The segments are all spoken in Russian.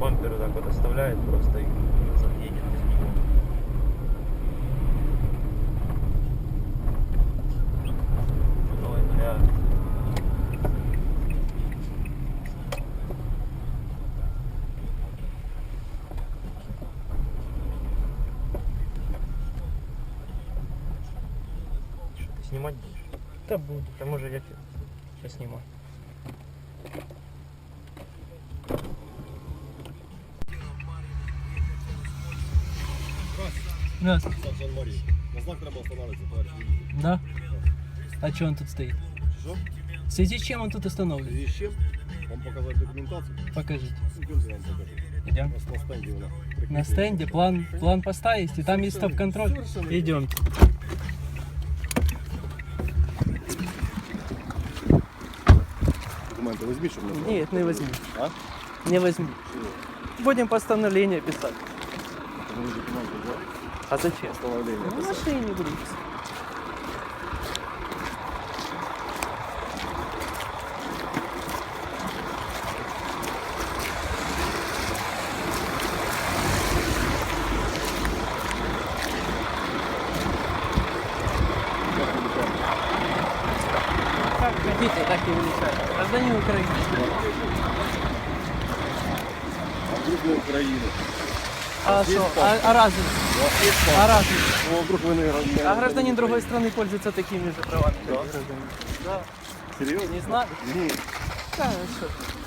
Бампер так вот оставляет просто и едет без него. Снимать будешь? Да буду. Да может я сейчас снимаю. Здравствуйте. Сан Марі. На знак треба останавливаться, товариш водитель. Да? А что он тут стоит? Що? В связи с чем он тут остановлен? І з чим? Вам показати документацію? Покажите. Ідемте, я вам покажу. Идем. У нас на стенді вона. На стенде план, план поста есть, и там есть стоп-контроль. Идемте. Документи візьміть, щоб не Нет, не возьми. А? Не возьми. Будем постановление писать. Тому документи взяв. А зачем? Встановлення. Ну, машине писать. Как хотите, так и величать. Гражданин Украины. А не України? А что? А, а? А разве? Ну, вы, наверное, А гражданин другой страны пользуется такими же правами, Да, и. Да. Серьезно? Не знаю. Нет. Да, а что ты?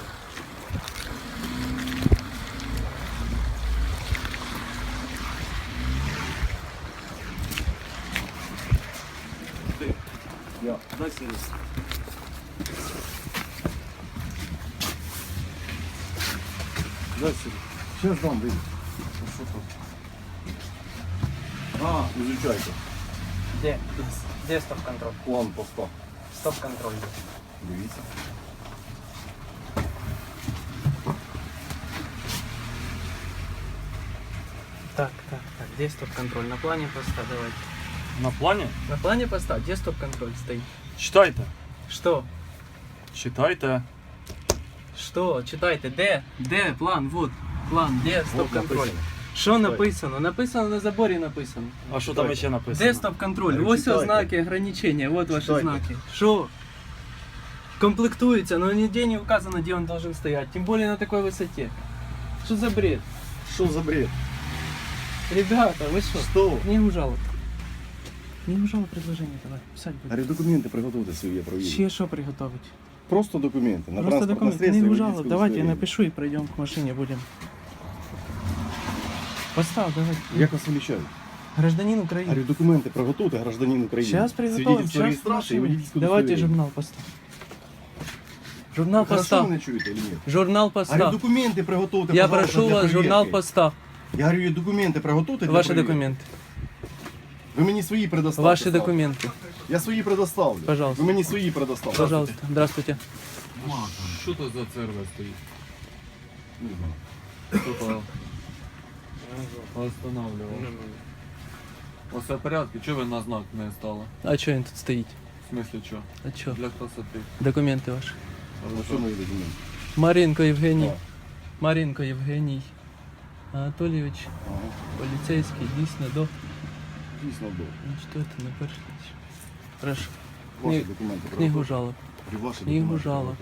Ja, дай сюда. Дай сюда. Сейчас дом выйдет. А, изучайте. Где? Где стоп-контроль? План поста. Стоп-контроль. Дивіться. Так, так, так. Где стоп-контроль? На плане поста давайте. На плані? На плане поста где стоп-контроль стоит? Читайте. Что? Читайте. Что? Читайте. Де? Де? План, вот. План, де стоп-контроль? написано. Що написано? Написано на заборі написано. А що там ще написано? Де стоп-контроль? Ну, Ось читайте. ознаки ограничения, вот ваші Читайте. знаки. Що? Комплектуется, но нигде не указано, где он должен стоять. Тем более на такой высоте. Что за бред? Що за бред? Ребята, вы что? Що? Книгу жалоб. Книгу жалоб предложение давай. Писать будем. Говорю, документи приготуйте свої, я провірю. Ще що приготовить? Просто документи. На Просто транспортне документ. средство і Книгу водительське жалоб. Давайте я удостоверення. напишу и пройдем к машине будем. Постав, давай. Як вас величають? Гражданин Украины. Говорю, документи приготуйте, гражданин України. Сейчас приготовим. Свидетельство Сейчас реєстрації і водительське Давайте удостоверення. журнал постав. Журнал Хорошо постав. мене чуєте чи ні? Журнал Говорю, постав. документи приготуйте, Я пожалуйста, прошу для вас, журнал перевірки. постав. Я говорю, документи приготуйте для Ваши перевірки. документы. Ви мені свої предоставте. Ваши сразу. документы. Я свої предоставлю. Пожалуйста. Ви мені свої предоставте. Пожалуйста. Здравствуйте. Що то за ЦРВ стоїть? Не знаю. Останавливав. Оце порядки, чого ви на знак не стали? А чого він тут стоїть? В смысле чого? А чого? Для красоти. Документи ваші. Що мої документи? Маринко Євгеній. Маринко Євгеній Анатолійович. Поліцейський, дійсно до. Дійсно до. Ну що ти, на перший. Хорошо. Ваші документи, правда? Книгу жалоб. Ваші Книгу жалоб.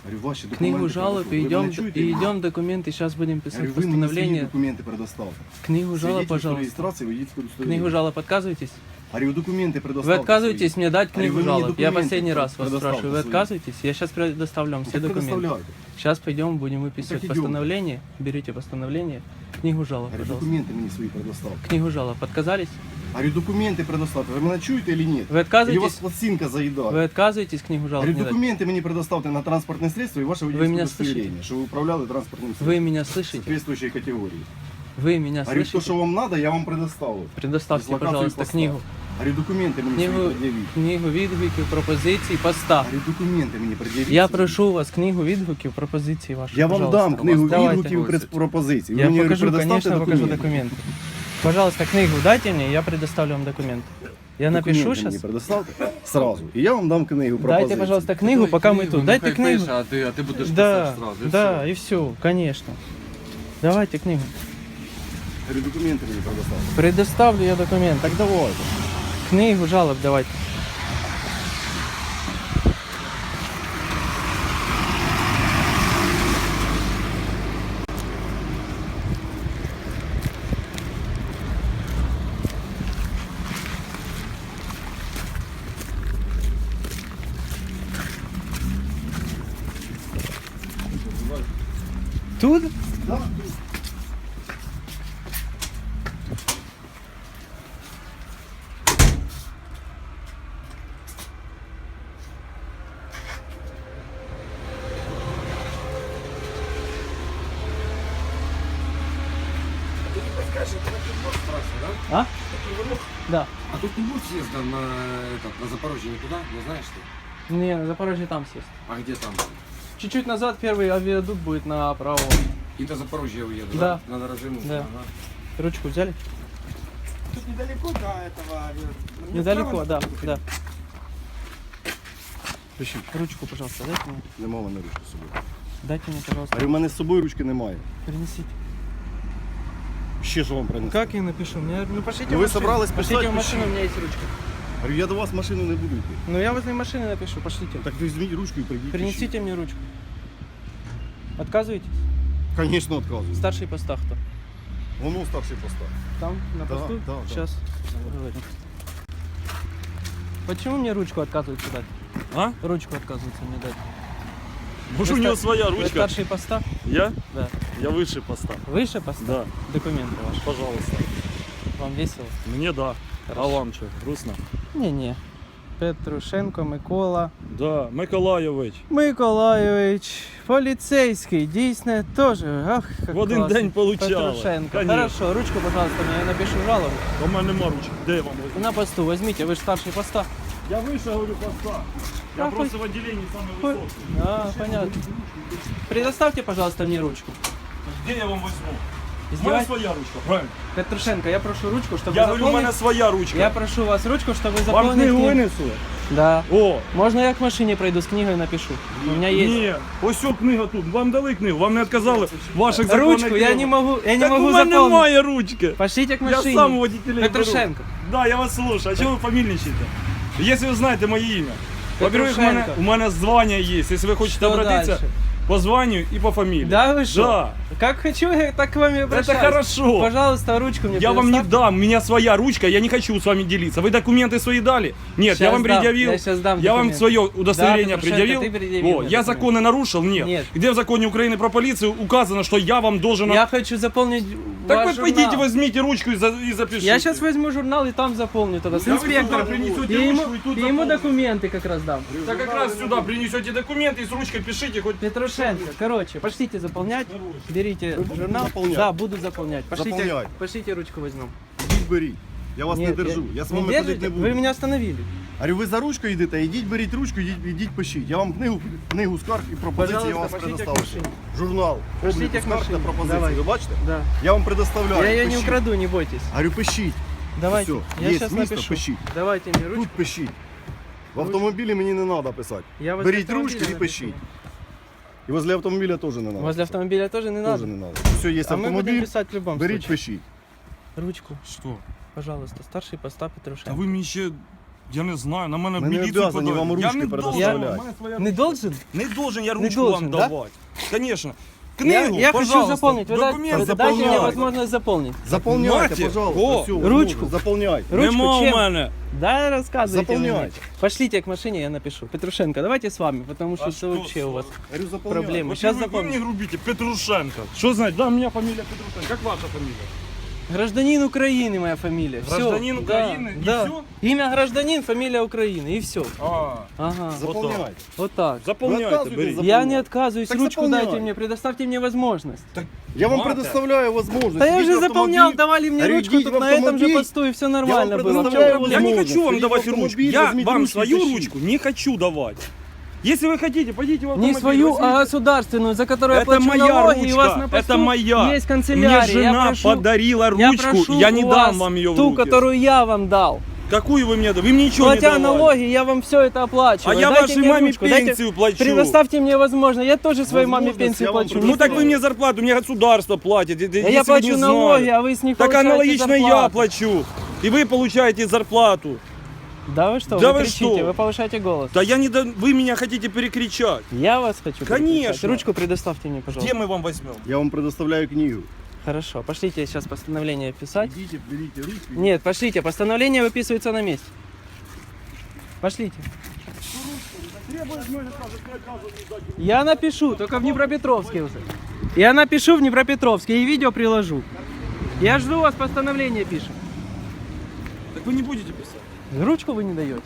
приготуйте. Говорю, ваші документи Книгу жалоб приготуйте. и Ви идем, мене чуєте? и идем документы. Сейчас будем Я писать говорю, ви мені свої постановление. документи предоставте. Книгу жалоб, Свидетельство пожалуйста. реєстрації, водительське удостоверення. Книгу жалоб отказываетесь? Говорю, документи Вы предоставте отказываетесь свої. мне дать Говорю, книгу вы мне жалоб? Я документы последний раз вас предоставьте спрашиваю. Вы свои. отказываетесь? Я сейчас предоставлю вам все Так документы. предоставляйте. Сейчас пойдем, будем выписывать Так идем. постановление. Берите постановление. Книгу жалоб, Говорю, пожалуйста. документи мені свої предоставте. Книгу жалоб отказались? Говорю, документи предоставте. Ви мене чуєте чи ні? Вы Или вас отказываетесь? пластинка заїдає? Вы отказываетесь книгу жалоб Говорю, мне дать? документи мені предоставте на транспортне средство і ваше водительське меня удостоверення, що ви управляли транспортним средством. Вы меня слышите? Соответствующей категории. Вы меня Говорю, то, слышите? що вам надо, я вам предоставлю. Предоставьте, Дислокацию пожалуйста, поста. книгу. Говорю, документи мені свої Книгу, пред'явіть. книгу відгуків, пропозицій, поста. Говорю, документи мені пред'явіть. Я свої. прошу у вас книгу відгуків, пропозицій ваших. Я вам пожалуйста. дам книгу Давайте. відгуків і пропозицій. Ви Я мені покажу, предоставте конечно, покажу документи. документы. Пожалуйста, книгу дайте мне, я предоставлю вам документы. Я напишу Документи мені сейчас. предоставте сразу. І я вам дам книгу пропозицій. Дайте, пожалуйста, книгу, пока мы тут. Дайте книгу. а ти, а ти будеш Да, писати сразу. і да, все. и все, конечно. Давайте книгу. Говорю, документы мне предоставили. Предоставлю я документ. Так давай. Книгу жалоб давайте. Тут? А? Да. А тут не будет съезда на, этот, на Запорожье никуда? Не знаешь ты? Не, на Запорожье там съест. А где там? Чуть-чуть назад первый авиадук будет направо. И до Запорожья уеду, Да. да? Надо развернуться. Да. Ага. Ручку взяли? Тут недалеко до этого. ну, Недалеко, да, да. Пишіть. Ручку, пожалуйста, дайте мне. Нема в мене ручки з собою. Дайте мне, пожалуйста. Говорю, в мене з собою ручки немає. Принесите Ще ж вам принесу. Как я напишу? Мне, ну пошлите Ну в вы машину. собрались Пошлите писать, в машину, у пишите. меня есть ручка. Говорю, я до вас в машину не буду йти. Ну я возле машины напишу, пошлите. Так візьміть ручку і прийдіть. Принесите мне ручку. Отказываетесь? Звісно, відказую. Старший поста кто? Воно старший постав. Там, на Да, посту? да, да. Сейчас. поговорим. Почему мне ручку отказываются дать? А? Ручку отказываются мне дать. Может, у Вы него ста- своя Вы ручка? старший поста? Я? Да. Я выше поста. Выше поста? Да, Документы ваши. пожалуйста. Вам весело? Мне да. Хорошо. А вам что, грустно? Не-не. Петрушенко Микола. Да, Миколаєвич. Миколайович, поліцейський, дійсно, теж. Ах, як В один класно. день получали. Петрушенко. Конечно. Хорошо, ручку, пожалуйста, мне, я напишу жалобу. У мене нема ручки. Де я вам возьму? На посту возьмите, вы же старший поста. Я выше, говорю, поста. Я А, просто в отделении самый Ой. высокий. А, понятно. Предоставьте, пожалуйста, мне ручку. Где я вам возьму? У мене Издевайтесь? своя ручка, правильно? Петрушенко, я прошу ручку, чтобы Я говорю, у заполнить. мене своя ручка. Я прошу вас ручку, чтобы Вам заполнить. книгу книгу. винесу? Да. О, Можно я к машине пройду с книгой напишу? У меня есть. Ні, ось ця книга тут. Вам дали книгу, вам не відказали в ваших законних Ручку я не нормах. могу, я не Так могу у мене заполнить. немає ручки. Пошлите к Я машине. сам водителей Петрушенко. беру. Да, я вас слушаю. А чого ви фамільничаєте? Якщо ви знаєте моє ім'я. Во-первых, у мене, у мене звання є. Якщо ви хочете Что обратитися, дальше? по званню і по фамілії. Да вы что? Да. Как хочу, я так к вам и обращаюсь. Это хорошо. Пожалуйста, ручку мне Я вам не предоставьте. дам, у меня своя ручка, я не хочу с вами делиться. Вы документы свои дали? Нет, я Щас вам дам, предъявил. я щас дам я вам документы. свое удостоверение Да, Петрушенко, предъявил. ты предъявил О, мне я документы. законы нарушил? Нет. Нет. Где в законе Украины про полицию указано, что я вам должен... Я хочу заполнить Так ваш вы пойдите, журнал. возьмите ручку и, за- и запишите. Я сейчас возьму журнал и там заполню тогда с Да вы сюда инспектором. принесете И ему, ручку и тут и ему заполните. документы как раз дам. Так как раз сюда принесете документы и с ручкой пишите хоть... Петрушенко, короче, пошлите заполнять. Берите журнал. заполнять? Да, буду заполнять. Пошлите, Заполняй. пошлите ручку возьмем. Ідіть беріть. Я вас не Нет, держу. Я з не вами ходити держите? не буду. Вы меня остановили. Говорю, ви за ручкою йдете, ідіть беріть ручку, ідіть, ідіть пишіть. Я вам книгу, книгу скарг і пропозиції я Пожалуйста, вам пошлите к предоставив. машине. Журнал. Пошлите обліку к скарг та машине. пропозиції. Давай. Ви бачите? Да. Я вам предоставляю. Я ее не пишіть. украду, не бойтесь. Говорю, пишіть. Давайте. Все, я є сейчас місто, напишу. пишіть. Давайте мне ручку. Тут пишіть. В автомобілі мені не треба писати. Я возле Беріть автомобиля ручку і напишу. пишіть. І возле автомобіля теж не треба. Возле автомобиля тоже не Теж надо. не треба. Все, є А мы будем автомобіль, писать в любом беріть, случае. пишіть. Ручку, Что? пожалуйста, старший поста Да Петрушенко. вы мне ще... Я не знаю, на мене в Ми не міліцію обязані подали. вам Я ручки не должен, предоставляти. у мене своя Не должен? Не должен я Не ручку должен, вам да? давать. Конечно. Я, Книгу, я хочу пожалуйста, заполнить. Вы дайте- документы. вы дайте мне возможность заполнить. Заполняйте, Знаєте, пожалуйста. о, ручку. Заполняйте. Ручку Нема у чем? мене. Да, рассказывайте Заполняйте. мне. Пошлите к машине, я напишу. Петрушенко, давайте с вами, потому что А это что вообще с у вас Говорю, заполняйте. проблемы. Вот Сейчас вы, вы запомню. мне грубите, Петрушенко. Что значит? Да, у меня фамилия Петрушенко. Как ваша фамилия? Гражданин Украины моя фамилия. Всё. Гражданин Да, Украины и да. всё? Имя гражданин, фамилия Украины и все. А, Ага. Заполняйте. Вот так. Вы заполняйте, отказываетесь берите. за- Я не отказываюсь, Так ручку заполняй. дайте мне, предоставьте мне возможность. Я вам Мата. предоставляю возможность. Да я уже в заполнял, давали мне ручку, идите тут в на этом же автомобиль. посту и все нормально было. предоставляю В чем проблема? Я не возможность. хочу вам в давать ручку. Я вам ручку свою ручку не хочу давать. Если вы хотите, пойдите в автомобиль. Не свою, возьмите. а государственную, за которую я Это плачу моя налоги, и у вас ручка, на посту это моя. есть канцелярия. Мне жена я прошу, подарила я ручку, прошу я не у дам вас вам ее в ту, руки. которую я вам дал. Какую вы мне даете? Вы мне ничего Платя не давали. налоги, я вам все это оплачиваю. А я Дайте вашей мне маме ручку, дайте- пенсию плачу. Предоставьте мне возможность. Я тоже своей маме Возможность пенсию вам плачу. Ну так вы мне зарплату, мне государство платит. А я плачу налоги, а вы с них Так получаете аналогично я зарплату. плачу. И вы получаете зарплату. Да вы что, Да вы вы кричите, что? вы повышаете голос. Да я не до... Вы меня хотите перекричать. Я вас хочу Конечно. перекричать. Ручку предоставьте мне, пожалуйста. Где мы вам возьмем? Я вам предоставляю книгу. Хорошо, пошлите сейчас постановление писать. Идите, берите ручку. Нет, пошлите, постановление выписывается на месте. Пошлите. Я напишу, только в Днепропетровске уже. Я напишу в Днепропетровске и видео приложу. Я жду вас, постановление пишем. Так вы не будете писать. Ручку вы не даете?